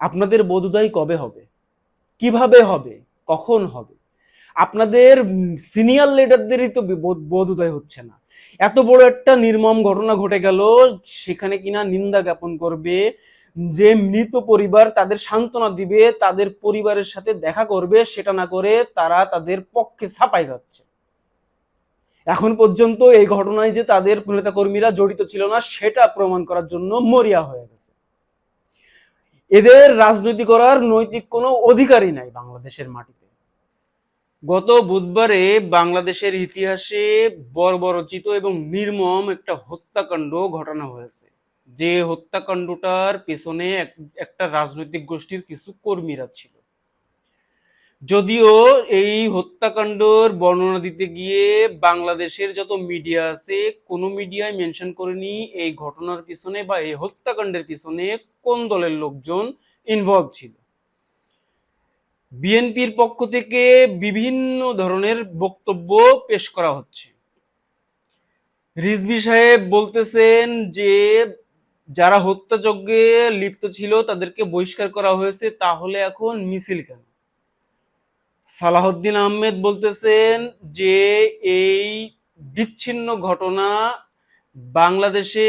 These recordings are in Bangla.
আপনাদের বোধোদয় কবে হবে? কীভাবে হবে? কখন হবে? আপনাদের সিনিয়র লিডারদেরই তো বোধ- বোধোদয় হচ্ছে না। এত বড় একটা নির্মম ঘটনা ঘটে গেল, সেখানে কিনা নিন্দা জ্ঞাপন করবে, যে মৃত পরিবার তাদের সান্ত্বনা দিবে, তাদের পরিবারের সাথে দেখা করবে, সেটা না করে তারা তাদের পক্ষে ছাপাই যাচ্ছে এখন পর্যন্ত এই ঘটনায় যে তাদের নেতাকর্মীরা জড়িত ছিল না, সেটা প্রমাণ করার জন্য মরিয়া হয়ে গেছে। এদের রাজনীতি করার নৈতিক কোনো অধিকারই নাই বাংলাদেশের মাটিতে। গত বুধবারে বাংলাদেশের ইতিহাসে বর্বরচিত এবং নির্মম একটা হত্যাকাণ্ড ঘটানো হয়েছে। যে হত্যাকাণ্ডটার পেছনে একটা রাজনৈতিক গোষ্ঠীর কিছু কর্মীরা ছিল। যদিও এই হত্যাকাণ্ডর বর্ণনা দিতে গিয়ে বাংলাদেশের যত মিডিয়া আছে, কোনো মিডিয়ায় মেনশন করেনি এই ঘটনার পিছনে বা এই হত্যাকাণ্ডের পিছনে কোন দলের লোকজন ইনভলভ ছিল। বিএনপির পক্ষ থেকে বিভিন্ন ধরনের বক্তব্য পেশ করা হচ্ছে। রিজভি সাহেব বলতেছেন যে, যারা হত্যাযজ্ঞে লিপ্ত ছিল তাদেরকে বহিষ্কার করা হয়েছে, তাহলে এখন মিছিল কেন? সালাহউদ্দিন আহমেদ বলতেছেন যে এই বিচ্ছিন্ন ঘটনা বাংলাদেশে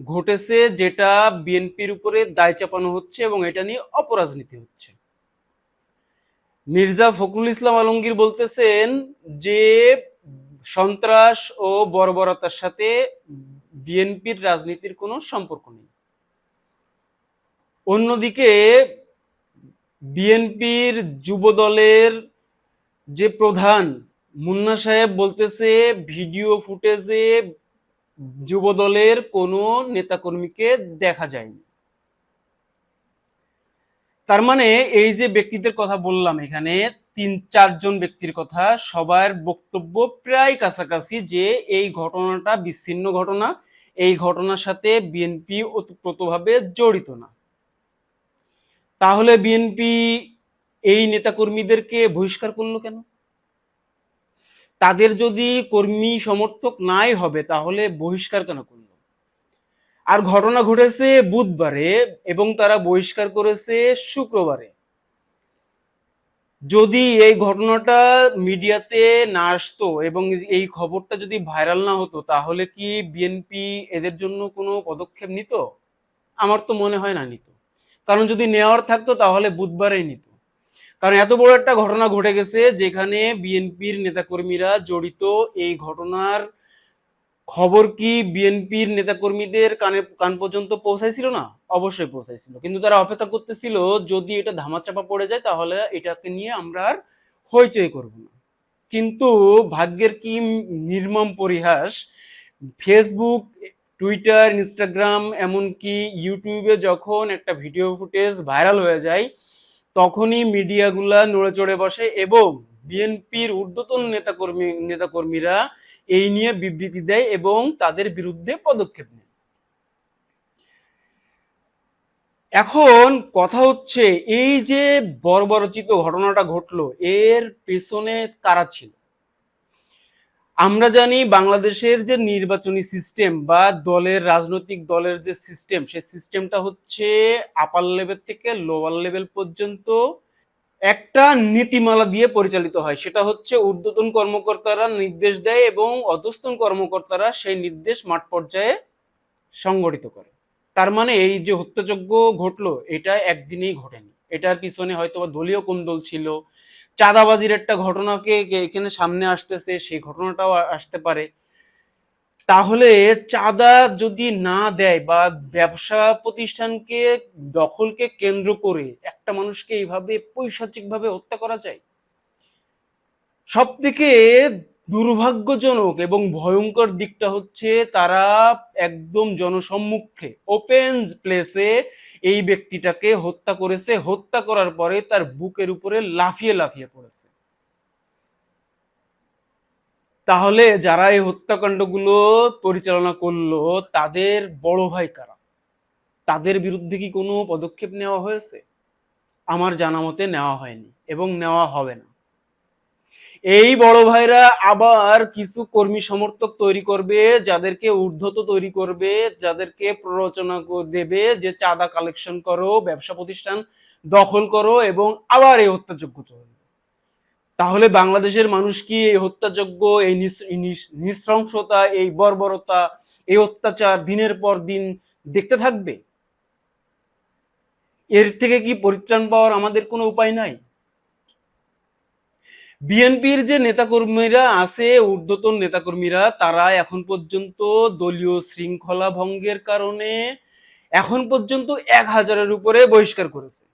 ঘটেছে যেটা বিএনপির উপরে দায় চাপানো হচ্ছে এবং এটা নিয়ে অপরাজনীতি হচ্ছে। মির্জা ফখরুল ইসলাম আলমগীর বলতেছেন যে সন্ত্রাস ও বর্বরতার সাথে বিএনপির রাজনীতির কোনো সম্পর্ক নেই। অন্যদিকে বিএনপির যুব দলের যে প্রধান মুন্না সাহেব বলতেছে, ভিডিও ফুটেজে যুব দলের কোনো নেতাকর্মীকে দেখা যায়নি। তার মানে এই যে ব্যক্তিদের কথা বললাম এখানে, তিন, চারজন ব্যক্তির কথা, সবার বক্তব্য প্রায় কাছাকাছি যে এই ঘটনাটা বিচ্ছিন্ন ঘটনা, এই ঘটনার সাথে বিএনপি ওতপ্রোতভাবে জড়িত না। তাহলে বিএনপি এই নেতাকর্মীদেরকে বহিষ্কার করল কেন? তাদের যদি কর্মী সমর্থক নাই হবে, তাহলে বহিষ্কার কেন করল? আর ঘটনা ঘটেছে বুধবারে এবং তারা বহিষ্কার করেছে শুক্রবারে। যদি এই ঘটনাটা মিডিয়াতে না আসতো এবং এই খবরটা যদি ভাইরাল না হতো, তাহলে কি বিএনপি এদের জন্য কোনো পদক্ষেপ নিত? আমার তো মনে হয় না নিত। কারণ যদি নেওয়ার থাকতো তাহলে বুধবারেই নিত। কারণ এত বড় একটা ঘটনা ঘটে গেছে যেখানে বিএনপির নেতাকর্মীরা জড়িত এই ঘটনার খবর কি বিএনপির নেতাকর্মীদের কানে, কান পর্যন্ত পৌঁছাইছিল না? অবশ্যই পৌঁছাইছিল। কিন্তু তারা অপেক্ষা করতেছিল, যদি এটা ধামাচাপা পড়ে যায় তাহলে এটাকে নিয়ে আমরা আর হইচই করব না। কিন্তু ভাগ্যের কি নির্মম পরিহাস, ফেসবুক টুইটার ইনস্টাগ্রাম এমনকি ইউটিউবে যখন একটা ভিডিও ফুটেজ ভাইরাল হয়ে যায়, তখনই মিডিয়াগুলা নড়ে চড়ে বসে এবং বিএনপির ঊর্ধ্বতন নেতাকর্মী, নেতাকর্মীরা এই নিয়ে বিবৃতি দেয় এবং তাদের বিরুদ্ধে পদক্ষেপ নেয়। এখন কথা হচ্ছে, এই যে বর্বরচিত ঘটনাটা ঘটলো, এর পেছনে কারা ছিল? আমরা জানি বাংলাদেশের যে নির্বাচনী সিস্টেম বা দলের, রাজনৈতিক দলের যে সিস্টেম সেই সিস্টেমটা হচ্ছে আপার লেভেল থেকে লোয়ার লেভেল পর্যন্ত একটা নীতিমালা দিয়ে পরিচালিত হয়। সেটা হচ্ছে ঊর্ধ্বতন কর্মকর্তারা নির্দেশ দেয় এবং অধস্তন কর্মকর্তারা সেই নির্দেশ মাঠ পর্যায়ে সংগঠিত করে। তার মানে এই যে হত্যাযজ্ঞ ঘটলো, এটা একদিনেই ঘটেনি। এটার পিছনে হয়তো দলীয় কোন্দল ছিল চাঁদাবাজির একটা ঘটনাকে এখানে সামনে আসতেছে, সেই ঘটনাটাও আসতে পারে। তাহলে চাঁদা যদি না দেয় বা ব্যবসা প্রতিষ্ঠানকে দখলকে কেন্দ্র করে একটা মানুষকে এইভাবে পৈশাচিক ভাবে হত্যা করা যায়? সব থেকে দুর্ভাগ্যজনক এবং ভয়ঙ্কর দিকটা হচ্ছে তারা একদম জনসম্মুখে ওপেন প্লেসে এই ব্যক্তিটাকে হত্যা করেছে, হত্যা করার পরে তার বুকের উপরে লাফিয়ে লাফিয়ে পড়েছে। তাহলে যারা এই হত্যাকাণ্ডগুলো পরিচালনা করল, তাদের বড় ভাই কারা? তাদের বিরুদ্ধে কি কোনো পদক্ষেপ নেওয়া হয়েছে? আমার জানা মতে নেওয়া হয়নি এবং নেওয়া হবে না। এই বড় ভাইরা আবার কিছু কর্মী সমর্থক তৈরি করবে, যাদেরকে ঊর্ধ্বত তৈরি করবে, যাদেরকে প্ররোচনা দেবে যে চাঁদা কালেকশন করো, ব্যবসা প্রতিষ্ঠান দখল করো এবং আবার এই হত্যাযোগ্য চলবে। তাহলে বাংলাদেশের মানুষ কি এই হত্যাযোগ্য এই নৃশংসতা, এই বর্বরতা, এই অত্যাচার দিনের পর দিন দেখতে থাকবে? এর থেকে কি পরিত্রাণ পাওয়ার আমাদের কোনো উপায় নাই? বিএনপির যে নেতাকর্মীরা আছে, ঊর্ধ্বতন নেতাকর্মীরা, তারা এখন পর্যন্ত দলীয় শৃঙ্খলা ভঙ্গের কারণে এখন পর্যন্ত এক হাজারের উপরে বহিষ্কার করেছে।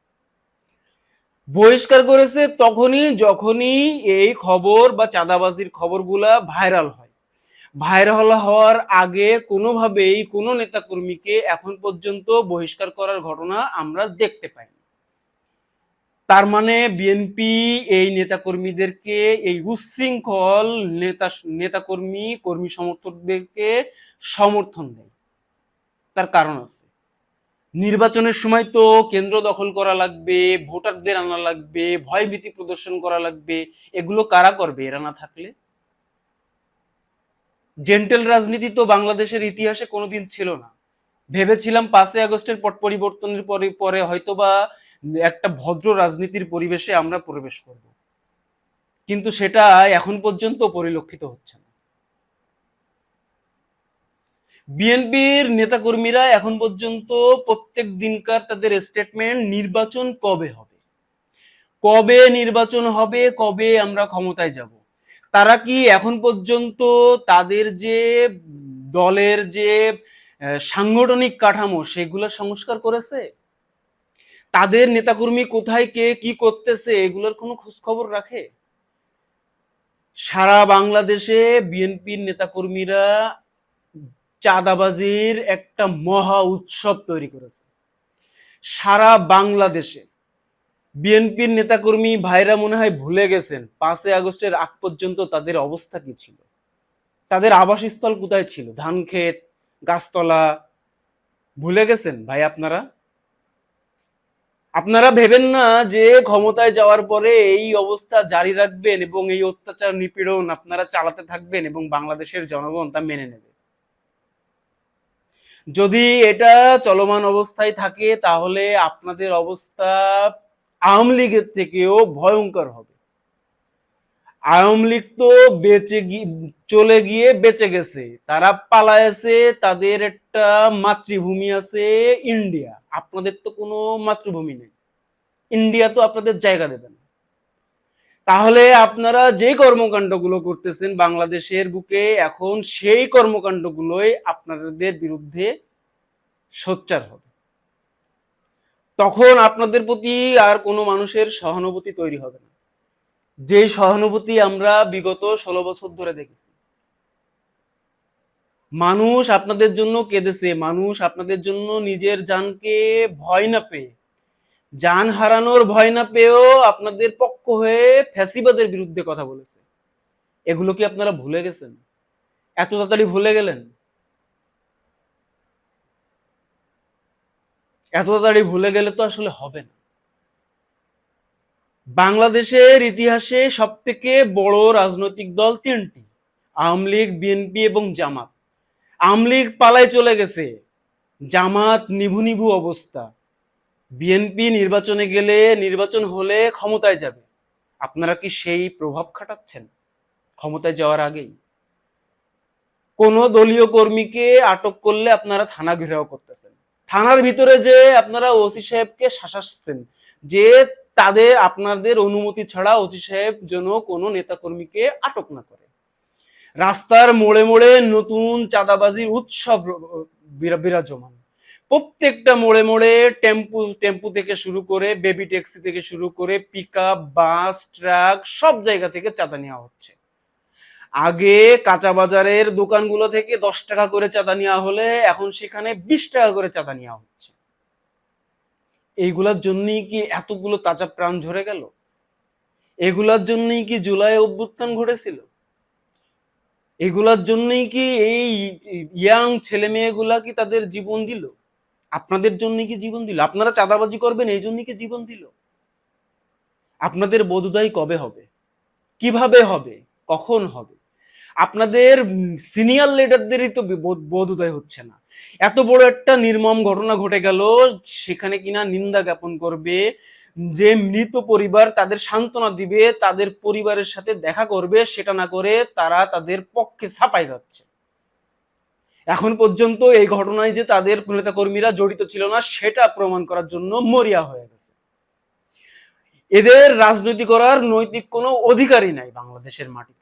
বহিষ্কার করেছে তখনই যখনই এই খবর বা চাঁদাবাজির খবরগুলা ভাইরাল হয়। ভাইরাল হওয়ার আগে কোনোভাবেই কোনো নেতাকর্মীকে এখন পর্যন্ত বহিষ্কার করার ঘটনা আমরা দেখতে পাইনি। তার মানে বিএনপি এই নেতাকর্মীদেরকে, এই উচ্ছৃঙ্খল নেতা, নেতাকর্মী, কর্মী সমর্থকদেরকে সমর্থন দেয়। তার কারণ আছে। নির্বাচনের সময় তো কেন্দ্র দখল করা লাগবে, ভোটারদের আনা লাগবে, ভয়ভীতি প্রদর্শন করা লাগবে। এগুলো কারা করবে? এরা না থাকলে? জেন্টেল রাজনীতি তো বাংলাদেশের ইতিহাসে কোনোদিন ছিল না। ভেবেছিলাম পাঁচই আগস্টের পট, পরিবর্তনের পরে পরে হয়তোবা একটা ভদ্র রাজনীতির পরিবেশে আমরা প্রবেশ করব। কিন্তু সেটা এখন পর্যন্ত পরিলক্ষিত হচ্ছে না। বিএনপির নেতাকর্মীরা এখন পর্যন্ত প্রত্যেক দিনকার তাদের স্টেটমেন্ট নির্বাচন কবে হবে? কবে নির্বাচন হবে? কবে আমরা ক্ষমতায় যাব? তারা কি এখন পর্যন্ত তাদের যে দলের যে সাংগঠনিক কাঠামো, সেগুলো সংস্কার করেছে? তাদের নেতাকর্মী কোথায় কে কি করতেছে, এগুলোর কোনো খোঁজ খবর রাখে? সারা বাংলাদেশে বিএনপির নেতাকর্মীরা চাঁদাবাজির একটা মহা উৎসব তৈরি করেছে। সারা বাংলাদেশে বিএনপির নেতাকর্মী ভাইরা মনে হয় ভুলে গেছেন, পাঁচই আগস্টের আগ পর্যন্ত তাদের অবস্থা কি ছিল? তাদের আবাসস্থল কোথায় ছিল? ধান ক্ষেত গাছতলা, ভুলে গেছেন ভাই আপনারা? আপনারা ভেবেন না যে ক্ষমতায় যাওয়ার পরে এই অবস্থা জারি রাখবেন এবং এই অত্যাচার নিপীড়ন আপনারা চালাতে থাকবেন এবং বাংলাদেশের জনগণ তা মেনে নেবে। যদি এটা চলমান অবস্থায় থাকে, তাহলে আপনাদের অবস্থা আওয়ামী লীগের থেকেও ভয়ঙ্কর হবে। আওয়ামী লীগ তো বেঁচে গিয়ে চলে গিয়ে বেঁচে গেছে। তারা পালায়েছে, তাদের একটা মাতৃভূমি আছে ইন্ডিয়া। আপনাদের তো কোনো মাতৃভূমি নেই। ইন্ডিয়া তো আপনাদের জায়গা দেবে না। তাহলে আপনারা যে কর্মকাণ্ডগুলো করতেছেন বাংলাদেশের বুকে, এখন সেই কর্মকাণ্ডগুলোই আপনাদের বিরুদ্ধে সোচ্চার হবে। তখন আপনাদের প্রতি আর কোনো মানুষের সহানুভূতি তৈরি হবে না। যে সহানুভূতি আমরা বিগত ষোলো বছর ধরে দেখেছি। মানুষ আপনাদের জন্য কেঁদেছে, মানুষ আপনাদের জন্য নিজের জানকে ভয় না পেয়ে, জান হারানোর ভয় না পেয়েও আপনাদের পক্ষ হয়ে ফ্যাসিবাদের বিরুদ্ধে কথা বলেছে। এগুলো কি আপনারা ভুলে গেছেন? এত তাড়াতাড়ি ভুলে গেলেন? এত তাড়াতাড়ি ভুলে গেলে তো আসলে হবে না। বাংলাদেশের ইতিহাসে সব থেকে বড় রাজনৈতিক দল তিনটি, আওয়ামী লীগ, বিএনপি এবং জামাত। আওয়ামী লীগ পালায় চলে গেছে। জামাত নিভু নিভু অবস্থা। বিএনপি নির্বাচনে গেলে নির্বাচন হলে ক্ষমতায় যাবে। আপনারা কি সেই প্রভাব খাটাচ্ছেন? ক্ষমতায় যাওয়ার আগেই। কোন দলীয় কর্মীকে আটক করলে আপনারা থানা ঘেরাও করতেছেন। থানার ভিতরে যে আপনারা ওসি সাহেবকে শাসাচ্ছেন, যে তাদের আপনাদের অনুমতি ছাড়া ওসি সাহেব যেন কোনো নেতাকর্মীকে আটক না করে। রাস্তার মোড়ে মোড়ে নতুন চাঁদাবাজির উৎসব বিরাজমান। প্রত্যেকটা মোড়ে মোড়ে টেম্পু টেম্পু থেকে শুরু করে বেবি ট্যাক্সি থেকে শুরু করে পিক বাস, ট্রাক সব জায়গা থেকে চাঁদা নেওয়া হচ্ছে। আগে কাঁচা বাজারের দোকানগুলো থেকে দশ টাকা করে চাঁদা নেওয়া হলে এখন সেখানে বিশ টাকা করে চাঁদা নেওয়া হচ্ছে। এইগুলার জন্যই কি এতগুলো তাজা প্রাণ ঝরে গেল? এগুলার জন্যই কি জুলাই অভ্যুত্থান ঘটেছিল? এগুলার জন্যই কি এই ইয়াং ছেলে মেয়েগুলা কি তাদের জীবন দিল? আপনাদের জন্য কি জীবন দিল? আপনারা চাঁদাবাজি করবেন, এই জন্য কি জীবন দিল? আপনাদের বোধোদয় কবে হবে? কীভাবে হবে? কখন হবে? আপনাদের সিনিয়র লিডারদেরই তো বোধ- বোধোদয় হচ্ছে না। এত বড় একটা নির্মম ঘটনা ঘটে গেল, সেখানে কিনা নিন্দা জ্ঞাপন করবে, যে মৃত পরিবার তাদের সান্ত্বনা দিবে, তাদের পরিবারের সাথে দেখা করবে, সেটা না করে তারা তাদের পক্ষে ছাপাই খাচ্ছে। এখন পর্যন্ত এই ঘটনায় যে তাদের নেতা কর্মীরা জড়িত ছিল না, সেটা প্রমাণ করার জন্য মরিয়া হয়ে গেছে। এদের রাজনীতি করার নৈতিক কোনো অধিকারই নাই বাংলাদেশের মাটিতে।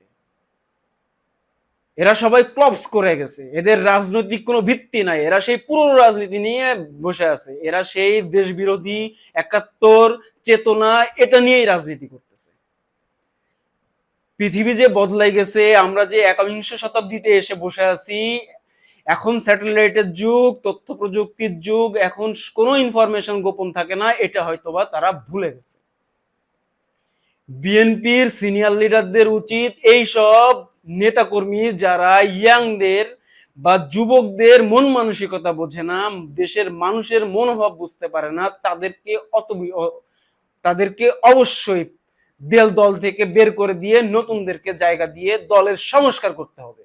এরা সবাই ক্লবস করে গেছে। এদের রাজনৈতিক কোনো ভিত্তি নাই। এরা সেই পুরো রাজনীতি নিয়ে বসে আছে। এরা সেই দেশ বিরোধী একাত্তর, চেতনা, এটা নিয়েই রাজনীতি করতেছে। পৃথিবী যে বদলাই গেছে, আমরা যে একবিংশ শতাব্দীতে এসে বসে আছি, এখন স্যাটেলাইটের যুগ, তথ্য প্রযুক্তির যুগ, এখন কোনো ইনফরমেশন গোপন থাকে না, এটা হয়তোবা তারা ভুলে গেছে। বিএনপির সিনিয়র লিডারদের উচিত এই সব নেতাকর্মী যারা ইয়াংদের বা যুবকদের মন মানসিকতা বোঝে না, দেশের মানুষের মনোভাব বুঝতে পারে না, তাদেরকে অত তাদেরকে অবশ্যই দেল দল থেকে বের করে দিয়ে নতুনদেরকে জায়গা দিয়ে দলের সংস্কার করতে হবে।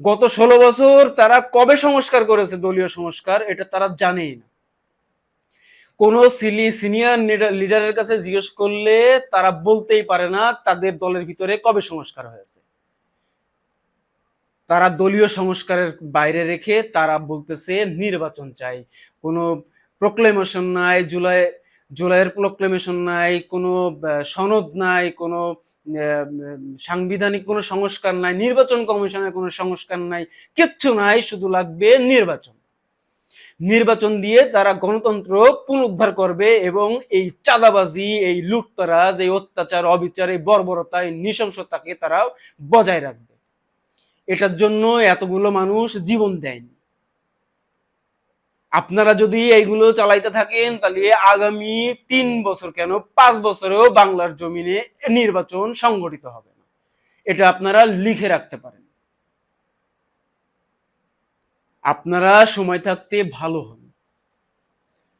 গত ষোলো বছর তারা কবে সংস্কার করেছে দলীয় সংস্কার, এটা তারা জানেই না। কোন সিনিয়র লিডারের কাছে জিজ্ঞেস করলে তারা বলতেই পারে না তাদের দলের ভিতরে কবে সংস্কার হয়েছে। তারা দলীয় সংস্কারের বাইরে রেখে তারা বলতেছে নির্বাচন চাই। কোনো প্রোক্লেমেশন নাই, জুলাই জুলাইয়ের প্রোক্লেমেশন নাই, কোনো সনদ নাই, কোনো সাংবিধানিক কোনো সংস্কার নাই, নির্বাচন কমিশনের কোনো সংস্কার নাই, কিচ্ছু নাই, শুধু লাগবে নির্বাচন। নির্বাচন দিয়ে তারা গণতন্ত্র পুনরুদ্ধার করবে এবং এই চাঁদাবাজি, এই লুটতরাজ, এই অত্যাচার, অবিচার, এই বর্বরতা, এই নৃশংসতাকে তারা বজায় রাখবে। এটার জন্য এতগুলো মানুষ জীবন দেয়নি। আপনারা যদি এইগুলো চালাইতে থাকেন, তাহলে আগামী তিন বছর কেন পাঁচ বছরেও বাংলার জমিনে নির্বাচন সংগঠিত হবে না। এটা আপনারা লিখে রাখতে পারেন। আপনারা সময় থাকতে ভালো হন।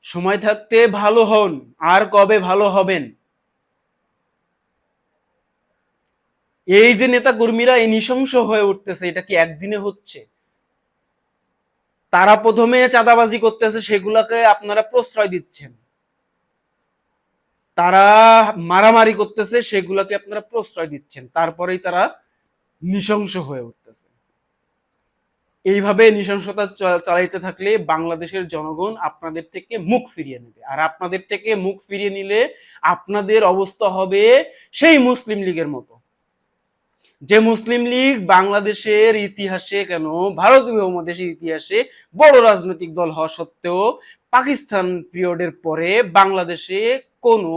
সময় থাকতে ভালো হন, আর কবে ভালো হবেন? এই যে নেতা কর্মীরা এই নৃশংস হয়ে উঠতেছে, এটা কি একদিনে হচ্ছে? তারা প্রথমে চাঁদাবাজি করতেছে, সেগুলাকে আপনারা প্রশ্রয় দিচ্ছেন। তারা মারামারি করতেছে, সেগুলাকে আপনারা প্রশ্রয় দিচ্ছেন। তারপরেই তারা নৃশংস হয়ে উঠতেছে এইভাবে নৃশংসতা চালাইতে থাকলে বাংলাদেশের জনগণ আপনাদের থেকে মুখ ফিরিয়ে নেবে। আর আপনাদের থেকে মুখ ফিরিয়ে নিলে আপনাদের অবস্থা হবে সেই মুসলিম লীগের মতো। যে মুসলিম লীগ বাংলাদেশের ইতিহাসে কেন, ভারতীয় উপমহাদেশের ইতিহাসে বড় রাজনৈতিক দল হওয়া সত্ত্বেও পাকিস্তান পিরিয়ডের পরে বাংলাদেশে কোনো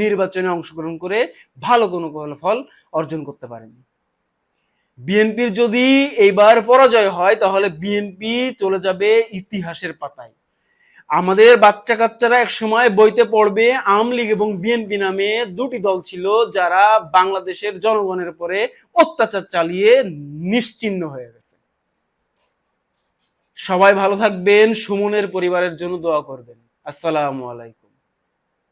নির্বাচনে অংশগ্রহণ করে ভালো কোনো ফল অর্জন করতে পারেনি। বিএনপির যদি এইবার পরাজয় হয়, তাহলে বিএনপি চলে যাবে ইতিহাসের পাতায়। আমাদের বাচ্চা কাচ্চারা এক সময় বইতে পড়বে, আওয়ামী লীগ এবং বিএনপি নামে দুটি দল ছিল যারা বাংলাদেশের জনগণের উপরে অত্যাচার চালিয়ে নিশ্চিহ্ন হয়ে গেছে। সবাই ভালো থাকবেন, সুমনের পরিবারের জন্য দোয়া করবেন। আসসালামু আলাইকুম।